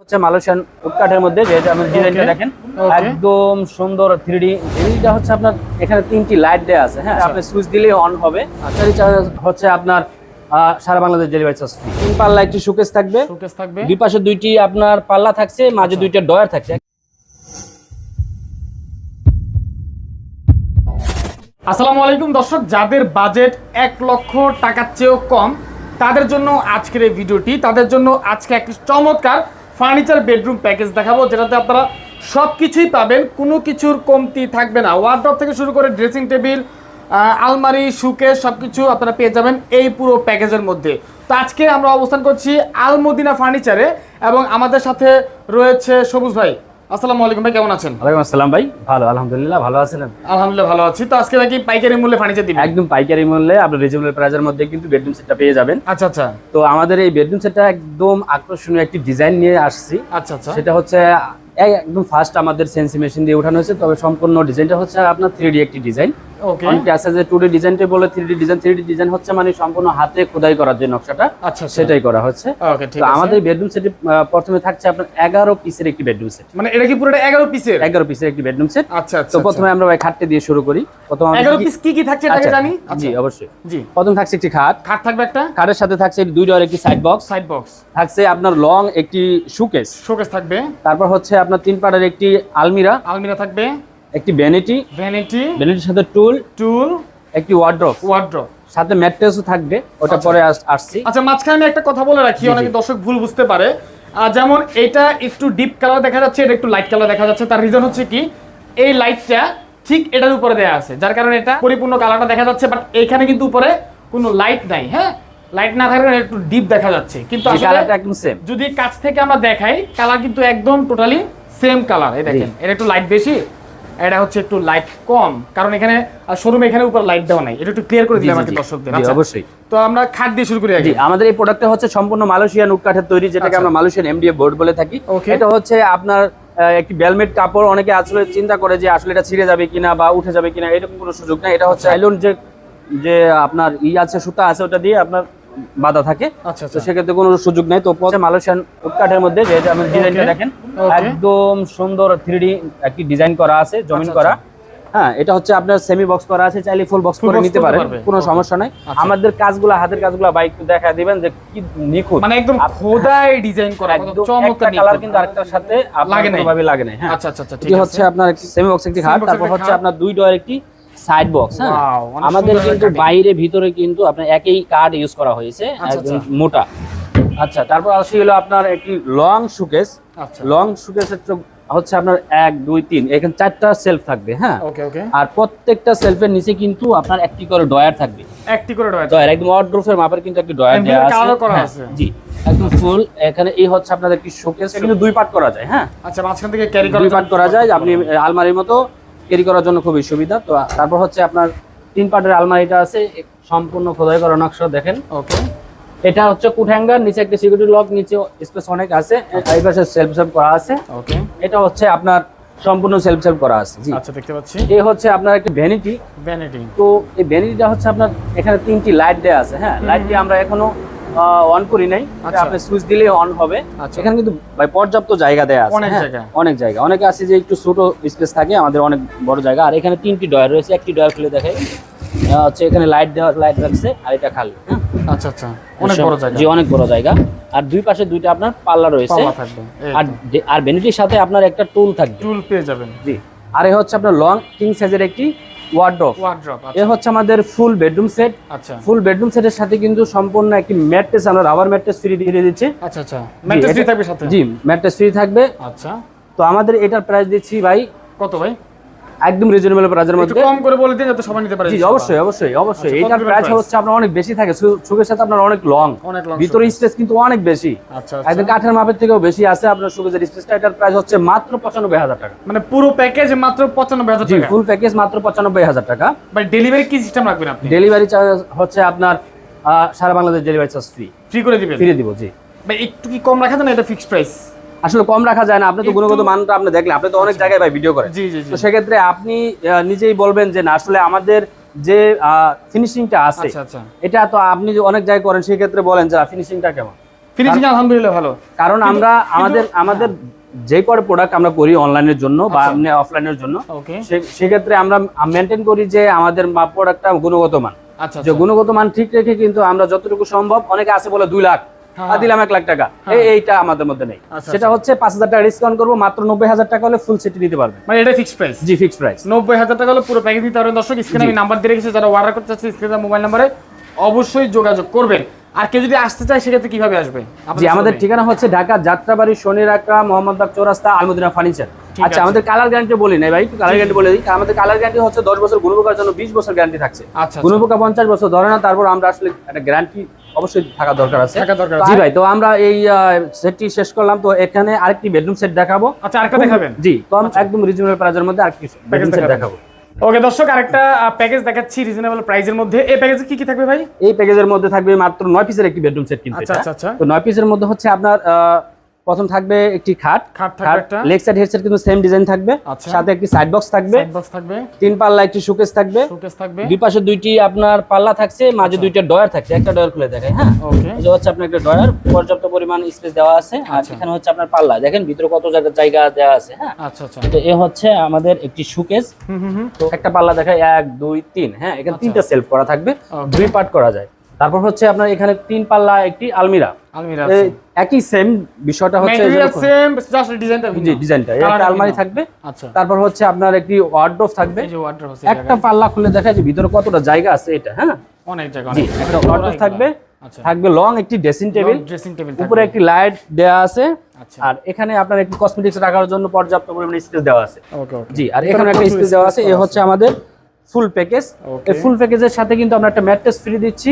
হচ্ছে মালয়েশিয়ান উডকাঠের মধ্যে যেটা আপনি ডিজাইনটা দেখেন একদম সুন্দর থ্রি ডি এইটা হচ্ছে আপনার এখানে তিনটি লাইট দেওয়া আছে হ্যাঁ? আচ্ছা। আপনি সুইচ দিলেই অন হবে। চার্জ হচ্ছে আপনার সারা বাংলাদেশ ডেলিভারি চার্জ ফ্রি তিন পাল্লা একটি শোকেস থাকবে। শোকেস থাকবে। দুই পাশে দুইটি আপনার পাল্লা থাকছে মাঝে আচ্ছা। দুইটা ডয়ার থাকছে। আসসালামু আলাইকুম দর্শক যাদের বাজেট এক লক্ষ টাকার চেয়েও কম তাদের জন্য আজকের এই ভিডিওটি তাদের জন্য আজকে একটি চমৎকার ফার্নিচার, বেডরুম, প্যাকেজ দেখাবো, যেটাতে আপনারা সব কিছুই পাবেন। কোনো কিছুর কমতি থাকবে না। ওয়ার্ড্রপ থেকে শুরু করে ড্রেসিং টেবিল আলমারি সুকে সব কিছু আপনারা পেয়ে যাবেন এই পুরো প্যাকেজের মধ্যে। তো আজকে আমরা অবস্থান করছি আলমদিনা ফার্নিচারে এবং আমাদের সাথে রয়েছে সবুজ ভাই। আসসালামু আলাইকুম ভাই কেমন আছেন? ওয়ালাইকুম আসসালাম ভাই ভালো আলহামদুলিল্লাহ ভালো আছেন আলহামদুলিল্লাহ ভালো আছি। তো আজকে নাকি পাইকারি মূল্যে ফার্নিচার দিবেন। একদম পাইকারি মূল্যে আপনার রিজনেবল প্রাইজের মধ্যে কিন্তু বেডরুম সেটটা পেয়ে যাবেন। আচ্ছা আচ্ছা। তো আমাদের এই বেডরুম সেটটা একদম আকর্ষণীয় একটি ডিজাইন নিয়ে আসছি। আচ্ছা আচ্ছা। সেটা হচ্ছে একদম ফার্স্ট আমাদের সেন্সি মেশিন দিয়ে উঠানো হয়েছে। তবে সম্পূর্ণ ডিজাইনটা হচ্ছে আপনার থ্রি ডি একটি ডিজাইন অনেকে আছে যে টু ডি ডিজাইনটা বলে three D design three D design হচ্ছে মানে সম্পূর্ণ হাতে খোদাই করার যে নকশাটা আচ্ছা আচ্ছা। সেটাই করা হচ্ছে। তো আমাদের বেডরুম সেটে প্রথমে থাকছে আপনার এগারো পিসের একটি বেডরুম সেট মানে এটা কি পুরোটা 11 পিসের এগারো পিসের একটি বেডরুম সেট আচ্ছা তো প্রথমে আমরা ভাই খাটটি দিয়ে শুরু করি। প্রথম আমরা 11 কি- পিস কি কি থাকছে এটাকে জানি? জি অবশ্যই। জি। প্রথম থাকছে একটি খাট। খাট থাকবে একটা? খাটের সাথে থাকছে দুই একটি সাইড বক্স সাইড বক্স থাকছে আপনার লং একটি সুকেস শোকেস থাকবে। তারপর হচ্ছে আপনার তিন পাড়ের একটি আলমিরা। আলমিরা থাকবে। একটি ভ্যানিটি ভ্যানিটি ভ্যানিটির সাথে টুল টুল একটি ওয়ার্ড্রপ ওয়ার্ড্রপ সাথে ম্যাট্রেসও থাকবে ওটা পরে আসছি। আচ্ছা মাঝখানে একটা কথা বলে রাখি। অনেকে দর্শক ভুল বুঝতে পারে। যেমন এটা একটু ডিপ কালার দেখা যাচ্ছে এটা একটু লাইট কালার দেখা যাচ্ছে। তার রিজন হচ্ছে কি এই লাইটটা ঠিক এটার উপরে দেয়া আছে যার কারণে এটা পরিপূর্ণ কালারটা দেখা যাচ্ছে বাট এইখানে কিন্তু উপরে কোনো লাইট নাই হ্যাঁ? লাইট না থাকার কারণে একটু ডিপ দেখা যাচ্ছে। কিন্তু আসলে কালারটা একদম সেম যদি কাছ থেকে আমরা দেখাই কালার কিন্তু একদম টোটালি সেম কালার এই দেখেন এটা একটু লাইট বেশি? এটা হচ্ছে একটু লাইট কম। কারণ এখানে শোরুমে এখানে উপর লাইট দেওয়া নাই। এটা একটু ক্লিয়ার করে দিলে আমাকে দর্শকদের আচ্ছা, অবশ্যই। তো আমরা খাট দিয়ে শুরু করি আগে। আমাদের এই প্রোডাক্টটা হচ্ছে সম্পূর্ণ মালয়েশিয়ান উড কাঠের তৈরি যেটাকে আচ্ছা। আমরা মালয়েশিয়ান এমডিএ বোর্ড বলে থাকি. এটা হচ্ছে আপনার একটি বেলমেট কাপড়। অনেকে আসলে চিন্তা করে যে আসলে এটা ছিঁড়ে যাবে কিনা বা উঠে যাবে কিনা এরকম কোনো সুযোগ নাই। এটা হচ্ছে আইলন যে যে আপনার ই আছে সুতা আছে ওটা দিয়ে আপনার বাধা থাকে। আচ্ছা তো আচ্ছা। সেক্ষেত্রে কোনো সুযোগ নাই। তো মালয়েশিয়ান কাঠের মধ্যে যেটা আপনি ডিজাইনটা দেখেন একদম সুন্দর থ্রি একটি ডিজাইন করা আছে জমিন আচ্ছা, করা। হ্যাঁ এটা হচ্ছে আপনার সেমি বক্স করা আছে চাইলে ফুল বক্স করে নিতে পারেন কোনো সমস্যা নাই। আমাদের কাজগুলো হাতের কাজগুলো বাইক দেখা দিবেন যে কি নিখুঁত। মানে একদম খোদাই ডিজাইন করা একদম চমৎকার কালার কিন্তু আরেকটার সাথে লাগে। কোনোভাবে লাগে নাই হ্যাঁ। আচ্ছা আচ্ছা ঠিক আছে। হচ্ছে আপনার সেমি বক্স একটি তারপর হচ্ছে আপনার দুই ডোর একটি সাইড বক্স হ্যাঁ? আমাদের কিন্তু বাইরে ভিতরে কিন্তু আপনার একই কার্ড ইউজ করা হয়েছে আচ্ছা, একদম আচ্ছা। মোটা। আচ্ছা তারপর আসি হলো আপনার একটি লং সুকেস আচ্ছা। লং সুকেসের হচ্ছে আপনার এক দুই তিন এখানে চারটা সেলফ থাকবে হ্যাঁ? আর প্রত্যেকটা সেলফের নিচে কিন্তু আপনার একটি করে ডয়ার থাকবে। একটি করে ডয়ার একদম ওয়ার্ড্রোফের মাপের কিন্তু একটি ডয়ার দেওয়া হ্যাঁ, আছে। জি একদম ফুল এখানে এই হচ্ছে আপনাদের কি শোকেস কিন্তু দুই পার্ট করা যায় হ্যাঁ? আচ্ছা মাঝখান থেকে ক্যারি করা দুই পার্ট করা যায় আপনি আলমারির মতো ক্যারি করার জন্য খুবই সুবিধা। তো তারপর হচ্ছে আপনার তিন পার্টের আলমারিটা আছে সম্পূর্ণ খোদাই করা নকশা দেখেন। ওকে। এটা হচ্ছে কুট হ্যাঙ্গার নিচে একটা সিকিউরিটি লক নিচে স্পেস অনেক আছে এই পাশে সেলফ সেলফ করা আছে। ওকে। এটা হচ্ছে আপনার সম্পূর্ণ সেলফ সেলফ করা আছে জি। আচ্ছা দেখতে পাচ্ছি। এই হচ্ছে আপনার একটা ভ্যানিটি ভ্যানিটি তো এই ভ্যানিটিটা হচ্ছে আপনার এখানে তিনটি লাইট দেওয়া আছে হ্যাঁ। লাইটটি আমরা এখনও অন করি নাই। আচ্ছা। আপনি সুইচ অন হবে। আচ্ছা। এখানে কিন্তু ভাই পর্যাপ্ত জায়গা দেওয়া আছে। অনেক হ্যাঁ, জায়গা। অনেক জায়গা। অনেকে আছে যে একটু ছোট স্পেস থাকে আমাদের অনেক বড় জায়গা। আর এখানে তিনটি ডয়ার রয়েছে। একটি ডয়ার খুলে দেখাই। হচ্ছে এখানে লাইট দেওয়া লাইট রাখছে আর এটা খালি। হ্যাঁ। আচ্ছা আচ্ছা। অনেক বড় জায়গা। জি অনেক বড় জায়গা। আর দুই পাশে দুইটা আপনার পাল্লা রয়েছে। আর আর ভ্যানিটির সাথে আপনার একটা টুল থাকবে। টুল পেয়ে যাবেন। জি। আর এ হচ্ছে আপনার লং কিং সাইজের একটি ওয়ার্ড্রপ ওয়ার্ড্রপ এ হচ্ছে আমাদের ফুল বেডরুম সেট আচ্ছা। ফুল বেডরুম সেটের সাথে কিন্তু সম্পূর্ণ একটি ম্যাট্রেস আমরা রাবার ম্যাট্রেস ফ্রি দিয়ে দিচ্ছি। আচ্ছা আচ্ছা। ম্যাট্রেস এটা- থাকবে সাথে? জি ম্যাট্রেস ফ্রি থাকবে। আচ্ছা। তো আমাদের এটার প্রাইস দিচ্ছি ভাই কত ভাই? একদম রিজনেবল প্রাইসের মধ্যে। কম করে বলে দিন যাতে সবাই নিতে পারে। জি অবশ্যই অবশ্যই অবশ্যই। আচ্ছা, এটার প্রাইস হচ্ছে আপনার অনেক বেশি থাকে। সুখের সাথে আপনার অনেক লং অনেক লং ভিতরে স্পেস কিন্তু অনেক বেশি। আচ্ছা একদম আচ্ছা কাঠের মাপের থেকেও বেশি আছে আপনার সুখের স্পেসটা এটার প্রাইস হচ্ছে মাত্র পঁচানব্বই হাজার টাকা। মানে পুরো প্যাকেজ মাত্র পঁচানব্বই হাজার জি টাকা? ফুল প্যাকেজ মাত্র পঁচানব্বই হাজার টাকা। ভাই ডেলিভারি কি সিস্টেম রাখবেন আপনি? ডেলিভারি চার্জ হচ্ছে আপনার সারা Bangladesh delivery charge free free করে দিবেন? ফিরে দিব জি। ভাই একটু কি কম রাখা যায় না? এটা ফিক্সড প্রাইস আসলে কম রাখা যায় না। আপনি তো গুণগত মানটা আপনি দেখলেন। আপনি তো অনেক জায়গায় ভাই ভিডিও করেন। তো সেক্ষেত্রে আপনি নিজেই বলবেন যে না আসলে আমাদের যে ফিনিশিংটা আছে আচ্ছা আচ্ছা। এটা তো আপনি যে অনেক জায়গায় করেন সেই ক্ষেত্রে বলেন যে ফিনিশিংটা কেমন? ফিনিশিং আলহামদুলিল্লাহ ভালো। কারণ আমরা আমাদের আমাদের যে করে প্রোডাক্ট আমরা করি অনলাইনের জন্য বা আচ্ছা। এমনি অফলাইনের জন্য সেক্ষেত্রে আমরা মেনটেন করি যে আমাদের প্রোডাক্টটা গুণগত মান। আচ্ছা যে গুণগত মান ঠিক রেখে কিন্তু আমরা যতটুকু সম্ভব অনেকে আছে বলে দুই লাখ। আর দিলাম এক লাখ টাকা। এইটা আমাদের মধ্যে নেই। আচ্ছা, সেটা হচ্ছে পাঁচ হাজার টাকা ডিসকাউন্ট করব মাত্র নব্বই হাজার টাকা হলে ফুল সেটি নিতে পারবেন মানে এটা প্রাইস জি ফিক্স প্রাইস নব্বই হাজার টাকা হলে পুরো প্যাকেজ পারবেন। দর্শক স্ক্রিনে আমি নাম্বার দিয়ে রেখেছি যারা অর্ডার করতে চাচ্ছে স্ক্রিনে মোবাইল নাম্বারে অবশ্যই যোগাযোগ করবেন। আর কেউ যদি আসতে চায় সেক্ষেত্রে কীভাবে আসবে? জি আমাদের ঠিকানা হচ্ছে ঢাকা যাত্রাবাড়ি শনির আকরা মোহাম্মদবাগ চৌরাস্তা আলমদিনা ফার্নিচার আচ্ছা আমাদের কালার গ্যারান্টি বলি না ভাই কালার গ্যারান্টি বলে দিই। আমাদের কালার গ্যারান্টি হচ্ছে দশ বছর গুণপোকার জন্য বিশ বছর গ্যারান্টি থাকছে। আচ্ছা গুণপোকা পঞ্চাশ বছর ধরে না তারপর আমরা আসলে একটা গ্যারান্টি অবশ্যই থাকা দরকার আছে। থাকা দরকার জি ভাই তো আমরা এই সেটটি শেষ করলাম। তো এখানে আরেকটি বেডরুম সেট দেখাবো। আচ্ছা আরেকটা দেখাবেন? জি কম একদম রিজনেবল প্রাইজের মধ্যে আরেকটি বেডরুম সেট দেখাবো। ওকে দর্শক আরেকটা প্যাকেজ দেখাচ্ছি রিজনেবল প্রাইসের মধ্যে। এই প্যাকেজে কি কি থাকবে ভাই? এই প্যাকেজের মধ্যে থাকবে মাত্র নয় পিসের একটি বেডরুম সেট কিন্তু আচ্ছা আচ্ছা আচ্ছা। তো নয় পিসের মধ্যে হচ্ছে আপনার প্রথম থাকবে একটি খাট। খাট লেগ সাইড হেডসেট কিন্তু সেম ডিজাইন থাকবে। আচ্ছা। সাথে একটি সাইড বক্স থাকবে। তিন পাল্লা একটি শোকেস থাকবে। শোকেস দুই পাশে দুইটি আপনার পাল্লা থাকছে মাঝে দুইটা ডয়ার থাকছে। একটা ডয়ার খুলে দেখায় হ্যাঁ? হচ্ছে আপনার একটা ডয়ার পর্যাপ্ত পরিমাণ স্পেস দেওয়া আছে। আর আচ্ছা। এখানে হচ্ছে আপনার পাল্লা। দেখেন ভিতরে কত জায়গা জায়গা দেওয়া আছে হ্যাঁ? আচ্ছা আচ্ছা। তো এ হচ্ছে আমাদের একটি সুকেস হুম তো একটা পাল্লা দেখায় এক দুই তিন হ্যাঁ? এখানে আচ্ছা। তিনটা সেলফ করা থাকবে। দুই পার্ট করা যায়। তারপর হচ্ছে আপনার এখানে তিন পাল্লা একটি আলমিরা। আলমিরা এই একই সেম বিষয়টা হচ্ছে ম্যাটেরিয়াল যেরকম- সেম জাস্ট ডিজাইনটা ভিন্ন। ডিজাইনটা একটা আলমারি থাকবে। আচ্ছা। তারপর হচ্ছে আপনার একটি ওয়ার্ডরোব থাকবে। এই যে ওয়ার্ড্রপ আছে একটা পাল্লা খুলে দেখা যায় ভিতরে কতটা জায়গা আছে এটা হ্যাঁ? অনেক জায়গা অনেক একটা ওয়ার্ডরোব থাকবে। আচ্ছা। থাকবে লং একটি ড্রেসিং টেবিল ড্রেসিং টেবিল উপরে একটি লাইট আছে। আচ্ছা। আর এখানে আপনার একটি কসমেটিক্স রাখার জন্য পর্যাপ্ত পরিমাণে স্পেস দেওয়া আছে। ওকে ওকে জি আর এখানে একটা স্পেস দেওয়া আছে। এ হচ্ছে আমাদের ফুল প্যাকেজ এই ফুল প্যাকেজের সাথে কিন্তু আমরা একটা ম্যাট্রেস ফ্রি দিচ্ছি।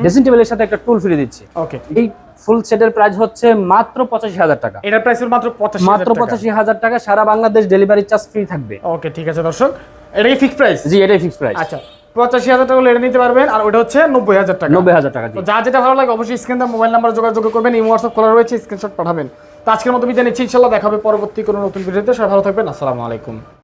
ড্রেসিং টেবিলের সাথে একটা টুল ফ্রি দিচ্ছি। ওকে এই ফুল সেটের প্রাইস হচ্ছে মাত্র পঁচাশি হাজার টাকা। এটার প্রাইস মাত্র 85 মাত্র পঁচাশি হাজার টাকা সারা বাংলাদেশ ডেলিভারি চার্জ ফ্রি থাকবে। ওকে ঠিক আছে দর্শক। এটা কি ফিক্স প্রাইস জি এটাই ফিক্স প্রাইস আচ্ছা পঁচাশি হাজার টাকা এটা নিতে পারবেন আর ওটা হচ্ছে নব্বই হাজার টাকা। নব্বই হাজার টাকা যা যেটা ভালো লাগে অবশ্যই স্ক্রিন তার মোবাইল নাম্বার যোগাযোগ করবেন এই হোয়াটসঅ্যাপ খোলা রয়েছে স্ক্রিনশট পাঠাবেন। তো আজকের মতো বিদায় নিচ্ছি ইনশাল্লাহ দেখাবে পরবর্তী কোনো নতুন ভিডিওতে। সবাই ভালো থাকবেন আসসালামু আলাইকুম।